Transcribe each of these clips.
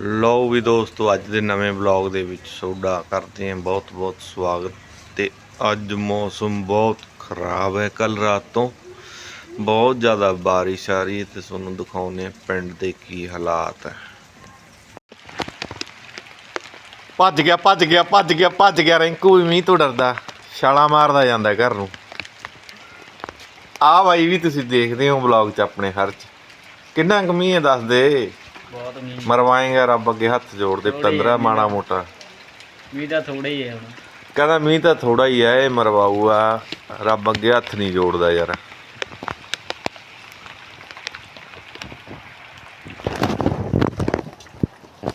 ਲਓ ਵੀ ਦੋਸਤੋ, ਅੱਜ ਦੇ ਨਵੇਂ ਵਲੌਗ ਦੇ ਵਿੱਚ ਤੁਹਾਡਾ ਕਰਦੇ ਹਾਂ ਬਹੁਤ ਬਹੁਤ ਸਵਾਗਤ। ਤੇ ਅੱਜ ਮੌਸਮ ਬਹੁਤ ਖਰਾਬ ਹੈ ਕੱਲ ਰਾਤ ਤੋਂ। ਬਹੁਤ ਜ਼ਿਆਦਾ ਬਾਰਿਸ਼ ਆ ਰਹੀ ਹੈ ਤੇ ਤੁਹਾਨੂੰ ਦਿਖਾਉਂਦੇ ਹਾਂ ਪਿੰਡ ਦੇ ਕੀ ਹਾਲਾਤ ਹੈ। ਭੱਜ ਗਿਆ ਭੱਜ ਗਿਆ ਭੱਜ ਗਿਆ ਭੱਜ ਗਿਆ। ਰਿੰਕੂ ਵੀ ਮੀਂਹ ਤੋਂ ਡਰਦਾ। ਛਾਲਾ ਮਾਰਦਾ ਜਾਂਦਾ ਘਰ ਨੂੰ। ਆਹ ਬਾਈ ਵੀ ਤੁਸੀਂ ਦੇਖਦੇ ਹੋ ਵਲੌਗ 'ਚ ਆਪਣੇ ਹਰ 'ਚ। ਕਿੰਨਾ ਕੁ ਮੀਂਹ ਹੈ ਦੱਸ ਦੇ ਬਹੁਤ ਮੀਂਹ ਮਰਵਾਏਗਾ ਰੱਬ ਅੱਗੇ ਹੱਥ ਜੋੜਦੇ ਪਤੰਦਰਾ ਮਾਣਾ ਮੋਟਾ। ਮੀਂਹ ਤਾਂ ਥੋੜਾ ਹੀ ਹੈ ਹੁਣ। ਕਹਿੰਦਾ ਮੀਂਹ ਤਾਂ ਥੋੜਾ ਹੀ ਆ ਇਹ ਮਰਵਾਊਗਾ। ਰੱਬ ਅੱਗੇ ਹੱਥ ਨਹੀਂ ਜੋੜਦਾ ਯਾਰ।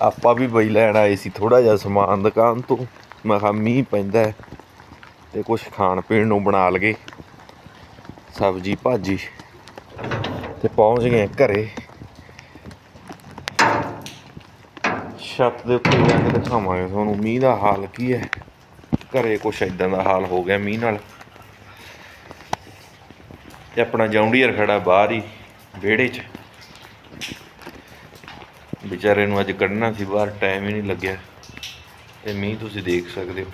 ਆਪਾਂ ਵੀ ਬਈ ਲੈਣ ਆਏ ਸੀ ਥੋੜਾ ਜਿਹਾ ਸਮਾਨ ਦੁਕਾਨ ਤੋਂ। ਮੈਂ ਕਿਹਾ ਮੀਂਹ ਪੈਂਦਾ ਹੈ ਤੇ ਕੁਝ ਖਾਣ ਪੀਣ ਨੂੰ ਬਣਾ ਲਗੇ ਸਬਜੀ ਭਾਜੀ। ਤੇ ਪਹੁੰਚ ਗਏ ਘਰੇ। ਛੱਤ ਦੇ ਉੱਤੇ ਜਾ ਕੇ ਦਿਖਾਵਾਂਗੇ ਤੁਹਾਨੂੰ। ਮੀਂਹ ਦਾ ਹਾਲ ਕੀ ਹੈ? ਘਰੇ ਕੁਛ ਇਦਾਂ ਦਾ ਹਾਲ ਹੋ ਗਿਆ ਮੀਂਹ ਨਾਲ। ਤੇ ਆਪਣਾ ਜੌਂਡੀਅਰ ਖੜਾ ਬਾਹਰ ਹੀ, ਵਿਹੜੇ 'ਚ। ਵਿਚਾਰੇ ਨੂੰ ਅੱਜ ਕੱਢਣਾ ਸੀ ਬਾਹਰ ਟਾਈਮ ਹੀ ਨਹੀਂ ਲੱਗਿਆ। ਤੇ ਮੀਂਹ ਤੁਸੀਂ ਦੇਖ ਸਕਦੇ ਹੋ।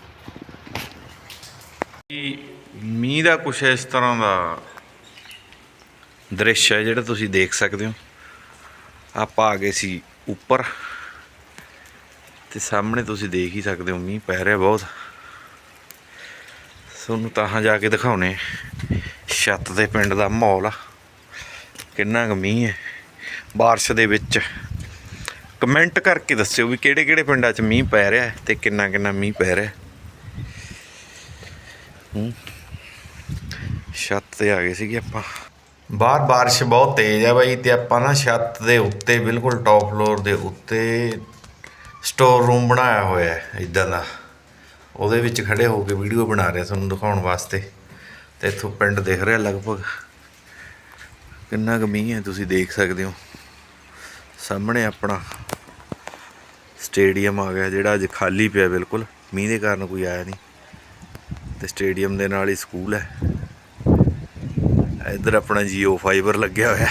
ਕਿ ਮੀਂਹ ਦਾ ਕੁਛ ਇਸ ਤਰ੍ਹਾਂ ਦਾ ਦ੍ਰਿਸ਼ ਹੈ ਜਿਹੜਾ ਤੁਸੀਂ ਦੇਖ ਸਕਦੇ ਹੋ। ਆਪਾਂ ਆ ਗਏ ਸੀ ਉੱਪਰ। ਤੇ ਸਾਹਮਣੇ ਤੁਸੀਂ ਦੇਖ ਹੀ ਸਕਦੇ ਹੋ ਮੀਂਹ ਪੈ ਰਿਹਾ ਬਹੁਤ ਤੁਹਾਨੂੰ ਤਾਂ ਜਾ ਕੇ ਦਿਖਾਉਣੇ ਛੱਤ ਦੇ ਪਿੰਡ ਦਾ ਮਾਹੌਲ ਕਿੰਨਾ ਕੁ ਮੀਂਹ ਹੈ بارش ਦੇ ਵਿੱਚ ਕਮੈਂਟ ਕਰਕੇ ਦੱਸਿਓ ਵੀ ਕਿਹੜੇ ਕਿਹੜੇ ਪਿੰਡਾਂ 'ਚ ਮੀਂਹ ਪੈ ਰਿਹਾ ਹੈ ਤੇ ਕਿੰਨਾ ਕਿੰਨਾ ਮੀਂਹ ਪੈ ਰਿਹਾ ਹੈ। ਹੂੰ ਛੱਤ ਤੇ ਆ ਗਏ ਸੀਗੇ ਆਪਾਂ ਬਾਹਰ ਬਾਰਿਸ਼ ਬਹੁਤ ਤੇਜ਼ ਆ ਬਾਈ ਤੇ ਆਪਾਂ ਨਾ ਛੱਤ ਦੇ ਉੱਤੇ ਬਿਲਕੁਲ ਟੌਪ ਫਲੋਰ ਦੇ ਉੱਤੇ ਸਟੋਰ ਰੂਮ ਬਣਾਇਆ ਹੋਇਆ ਹੈ, ਇਦਾਂ ਦਾ। ਉਹਦੇ ਵਿੱਚ ਖੜੇ ਹੋ ਕੇ ਵੀਡੀਓ ਬਣਾ ਰਿਹਾ ਤੁਹਾਨੂੰ ਦਿਖਾਉਣ ਵਾਸਤੇ। ਤੇ ਇੱਥੋਂ ਪਿੰਡ ਦਿਖ ਰਿਹਾ ਲਗਭਗ। ਕਿੰਨਾ ਕੁ ਮੀਂਹ ਹੈ ਤੁਸੀਂ ਦੇਖ ਸਕਦੇ ਹੋ। ਸਾਹਮਣੇ ਆਪਣਾ ਸਟੇਡੀਅਮ ਆ ਗਿਆ, ਜਿਹੜਾ ਅੱਜ ਖਾਲੀ ਪਿਆ ਬਿਲਕੁਲ। ਮੀਂਹ ਦੇ ਕਾਰਨ ਕੋਈ ਆਇਆ ਨਹੀਂ। ਤੇ ਸਟੇਡੀਅਮ ਦੇ ਨਾਲ ਹੀ ਸਕੂਲ ਹੈ। ਇੱਧਰ ਆਪਣਾ ਜੀਓ ਫਾਈਬਰ ਲੱਗਿਆ ਹੋਇਆ।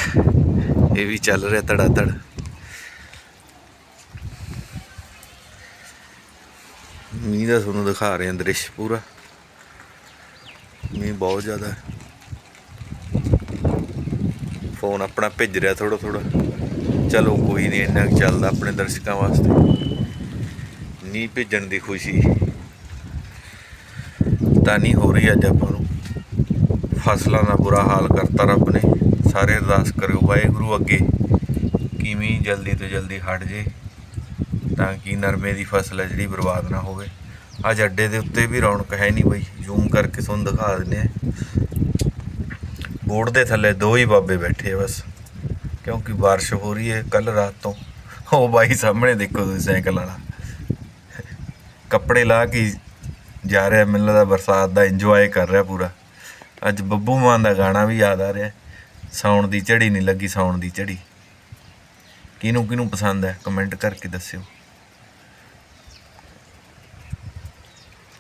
ਇਹ ਵੀ ਚੱਲ ਰਿਹਾ ਧੜਾ ਧੜ ਮੀਂਹ ਦਾ ਤੁਹਾਨੂੰ ਦਿਖਾ ਰਹੇ ਹਾਂ ਦ੍ਰਿਸ਼ ਪੂਰਾ। ਮੀਂਹ ਬਹੁਤ ਜ਼ਿਆਦਾ। ਫੋਨ ਆਪਣਾ ਭਿੱਜ ਰਿਹਾ ਥੋੜਾ ਥੋੜਾ ਚਲੋ ਕੋਈ ਨਹੀਂ, ਇੰਨਾ ਕੁ ਚੱਲਦਾ ਆਪਣੇ ਦਰਸ਼ਕਾਂ ਵਾਸਤੇ। ਨਹੀਂ ਭੇਜਣ ਦੀ ਖੁਸ਼ੀ। ਤਾਂ ਨਹੀਂ ਹੋ ਰਹੀ ਅੱਜ ਆਪਾਂ ਨੂੰ। ਫਸਲਾਂ ਦਾ ਬੁਰਾ ਹਾਲ ਕਰਤਾ ਰੱਬ ਨੇ। ਸਾਰੇ ਅਰਦਾਸ ਕਰਿਓ ਵਾਹਿਗੁਰੂ ਅੱਗੇ। ਕਿਵੇਂ ਜਲਦੀ ਤੋਂ ਜਲਦੀ ਹਟ ਜੇ। ਤਾਂ ਕਿ ਨਰਮੇ ਦੀ ਫਸਲ ਹੈ ਜਿਹੜੀ ਬਰਬਾਦ ਨਾ ਹੋਵੇ। ਅੱਜ ਅੱਡੇ ਦੇ ਉੱਤੇ ਵੀ ਰੌਣਕ ਹੈ ਨਹੀਂ ਬਈ ਜ਼ੂਮ ਕਰਕੇ ਤੁਹਾਨੂੰ ਦਿਖਾ ਦਿੰਦੇ ਆ ਬੋਰਡ ਦੇ ਥੱਲੇ ਦੋ ਹੀ ਬਾਬੇ ਬੈਠੇ ਆ ਬਸ, ਕਿਉਂਕਿ ਬਾਰਿਸ਼ ਹੋ ਰਹੀ ਹੈ ਕੱਲ ਰਾਤ ਤੋਂ। ਉਹ ਬਾਈ ਸਾਹਮਣੇ ਦੇਖੋ ਤੁਸੀਂ ਸਾਈਕਲ ਵਾਲਾ। ਕੱਪੜੇ ਲਾ ਕੇ ਜਾ ਰਿਹਾ, ਮੈਨੂੰ ਲੱਗਦਾ ਬਰਸਾਤ ਦਾ ਇੰਜੋਏ ਕਰ ਰਿਹਾ ਪੂਰਾ। ਅੱਜ ਬੱਬੂ ਮਾਨ ਦਾ ਗਾਣਾ ਵੀ ਯਾਦ ਆ ਰਿਹਾ। ਸਾਉਣ ਦੀ ਝੜੀ ਨਹੀਂ ਲੱਗੀ, ਸਾਉਣ ਦੀ ਝੜੀ। ਕਿਹਨੂੰ ਕਿਹਨੂੰ ਪਸੰਦ ਹੈ? ਕਮੈਂਟ ਕਰਕੇ ਦੱਸਿਓ।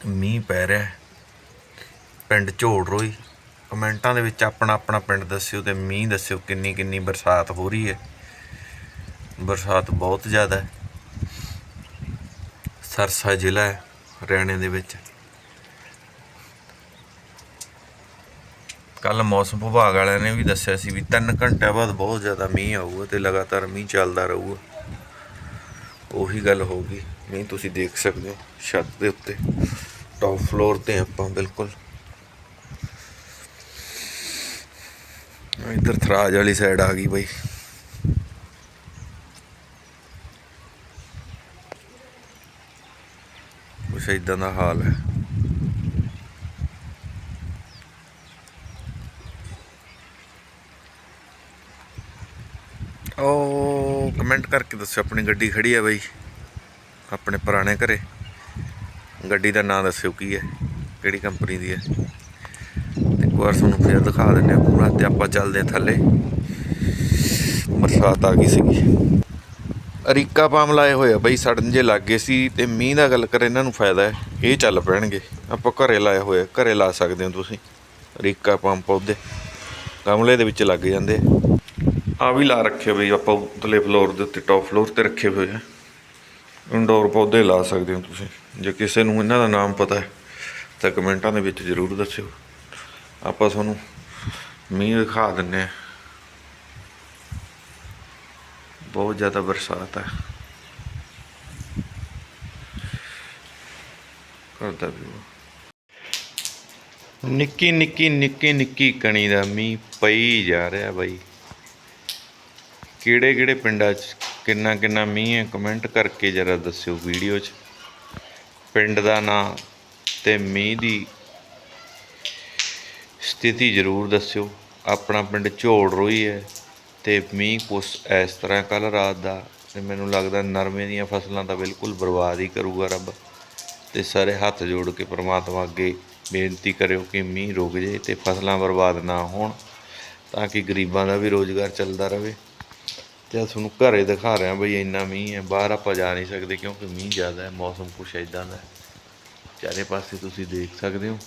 ਮੀਂਹ ਪੈ ਰਿਹਾ ਪਿੰਡ ਝੋੜ ਰੋਈ। ਕਮੈਂਟਾਂ ਦੇ ਵਿੱਚ ਆਪਣਾ ਆਪਣਾ ਪਿੰਡ ਦੱਸਿਓ ਤੇ ਮੀਂਹ ਦੱਸਿਓ ਕਿੰਨੀ ਕਿੰਨੀ ਬਰਸਾਤ ਹੋ ਰਹੀ ਹੈ। ਬਰਸਾਤ ਬਹੁਤ ਜ਼ਿਆਦਾ ਹੈ। ਸਰਸਾ ਜ਼ਿਲ੍ਹਾ ਹੈ ਹਰਿਆਣੇ ਦੇ ਵਿੱਚ। ਕੱਲ ਮੌਸਮ ਵਿਭਾਗ ਵਾਲਿਆਂ ਨੇ ਵੀ ਦੱਸਿਆ ਸੀ ਵੀ 3 ਘੰਟਿਆਂ ਬਾਅਦ ਬਹੁਤ ਜ਼ਿਆਦਾ ਮੀਂਹ ਆਊਗਾ ਤੇ ਲਗਾਤਾਰ ਮੀਂਹ ਚੱਲਦਾ ਰਹੂਗਾ। ਉਹੀ ਗੱਲ ਹੋ ਗਈ। ਮੀਂਹ ਤੁਸੀਂ ਦੇਖ ਸਕਦੇ ਹੋ ਛੱਤ ਦੇ ਉੱਤੇ। ਟੌਪ ਫਲੋਰ ਤੇ ਆਪਾਂ, ਬਿਲਕੁਲ। ਇੱਧਰ ਥਰਾਜ ਵਾਲੀ ਸਾਈਡ ਆ ਗਈ ਬਈ। ਕੁਛ ਇਦਾਂ ਦਾ ਹਾਲ ਹੈ। ਉਹ ਕਮੈਂਟ ਕਰਕੇ ਦੱਸੋ ਆਪਣੀ ਗੱਡੀ ਖੜੀ ਹੈ ਬਈ, ਆਪਣੇ ਪੁਰਾਣੇ ਘਰੇ। ਗੱਡੀ ਦਾ ਨਾਮ ਦੱਸਿਓ ਕੀ ਹੈ? ਕਿਹੜੀ ਕੰਪਨੀ ਦੀ ਹੈ? ਤੇ ਇੱਕ ਵਾਰ ਤੁਹਾਨੂੰ ਫਿਰ ਦਿਖਾ ਦਿੰਦੇ ਆ ਪੂਰਾ ਤੇ ਆਪਾਂ ਚੱਲਦੇ ਆ ਥੱਲੇ। ਬਰਸਾਤ ਆ ਗਈ ਸੀਗੀ। ਅਰੀਕਾ ਪਾਮ ਲਾਏ ਹੋਏ ਆ ਬਈ ਸੜਨ ਜੇ ਲੱਗ ਗਏ ਸੀ ਤੇ ਮੀਂਹ ਦਾ ਗੱਲ ਕਰ ਇਹਨਾਂ ਨੂੰ ਫਾਇਦਾ ਹੈ। ਇਹ ਚੱਲ ਪੈਣਗੇ। ਆਪਾਂ ਘਰੇ ਲਾਏ ਹੋਏ ਆ, ਘਰੇ ਲਾ ਸਕਦੇ ਹੋ ਤੁਸੀਂ। ਅਰੀਕਾ ਪਾਮ ਪੌਦੇ। ਗਮਲੇ ਦੇ ਵਿੱਚ ਲੱਗ ਜਾਂਦੇ ਆ। ਆ ਵੀ ਲਾ ਰੱਖੇ ਬਈ ਆਪਾਂ ਉਤਲੇ ਫਲੋਰ ਦੇ ਉੱਤੇ ਟੌਪ ਫਲੋਰ ਤੇ ਰੱਖੇ ਹੋਏ ਆ। ਇੰਡੋਰ ਪੌਦੇ ਲਾ ਸਕਦੇ ਹੋ ਤੁਸੀਂ। ਜੇ ਕਿਸੇ ਨੂੰ ਇਹਨਾਂ ਦਾ ਨਾਮ ਪਤਾ ਹੈ, ਤਾਂ ਕਮੈਂਟਾਂ ਦੇ ਵਿੱਚ ਜ਼ਰੂਰ ਦੱਸਿਓ। ਆਪਾਂ ਤੁਹਾਨੂੰ ਮੀਂਹ ਦਿਖਾ ਦਿੰਨੇ ਆ ਬਹੁਤ ਜ਼ਿਆਦਾ ਬਰਸਾਤ ਹੈ। ਕਰਦਾ ਵੀ ਨਿੱਕੀ ਨਿੱਕੀ ਨਿੱਕੀ ਨਿੱਕੀ ਕਣੀ ਦਾ ਮੀਂਹ ਪਈ ਜਾ ਰਿਹਾ ਬਾਈ। ਕਿਹੜੇ ਕਿਹੜੇ ਪਿੰਡਾਂ 'ਚ ਕਿੰਨਾ ਕਿੰਨਾ ਮੀਂਹ ਹੈ ਕਮੈਂਟ ਕਰਕੇ ਜਰਾ ਦੱਸਿਓ ਵੀਡੀਓ 'ਚ। ਪਿੰਡ ਦਾ ਨਾਂ ਤੇ ਮੀਂਹ ਦੀ ਸਥਿਤੀ ਜ਼ਰੂਰ ਦੱਸਿਓ। ਆਪਣਾ ਪਿੰਡ ਝੋੜ ਰੋਈ ਹੈ ਤੇ ਮੀਂਹ ਕੁਛ ਇਸ ਤਰ੍ਹਾਂ ਕੱਲ ਰਾਤ ਦਾ ਤੇ ਮੈਨੂੰ ਲੱਗਦਾ ਨਰਮੇ ਦੀਆਂ ਫਸਲਾਂ ਤਾਂ ਬਿਲਕੁਲ ਬਰਬਾਦ ਹੀ ਕਰੂਗਾ ਰੱਬ। ਤੇ ਸਾਰੇ ਹੱਥ ਜੋੜ ਕੇ ਪ੍ਰਮਾਤਮਾ ਅੱਗੇ ਬੇਨਤੀ ਕਰਿਓ ਕਿ ਮੀਂਹ ਰੁਕ ਜੇ ਤੇ ਫਸਲਾਂ ਬਰਬਾਦ ਨਾ ਹੋਣ ਤਾਂ ਕਿ ਗਰੀਬਾਂ ਦਾ ਵੀ ਰੋਜ਼ਗਾਰ ਚੱਲਦਾ ਰਹੇ। ਤੇ ਆਹ ਤੁਹਾਨੂੰ ਘਰੇ ਦਿਖਾ ਰਿਹਾ ਬਈ ਇੰਨਾ ਮੀਂਹ ਹੈ, ਬਾਹਰ ਆਪਾਂ ਜਾ ਨਹੀਂ ਸਕਦੇ ਕਿਉਂਕਿ ਮੀਂਹ ਜ਼ਿਆਦਾ ਹੈ, ਮੌਸਮ ਕੁਛ ਇਦਾਂ ਦਾ ਚਾਰੇ ਪਾਸੇ ਤੁਸੀਂ ਦੇਖ ਸਕਦੇ ਹੋ।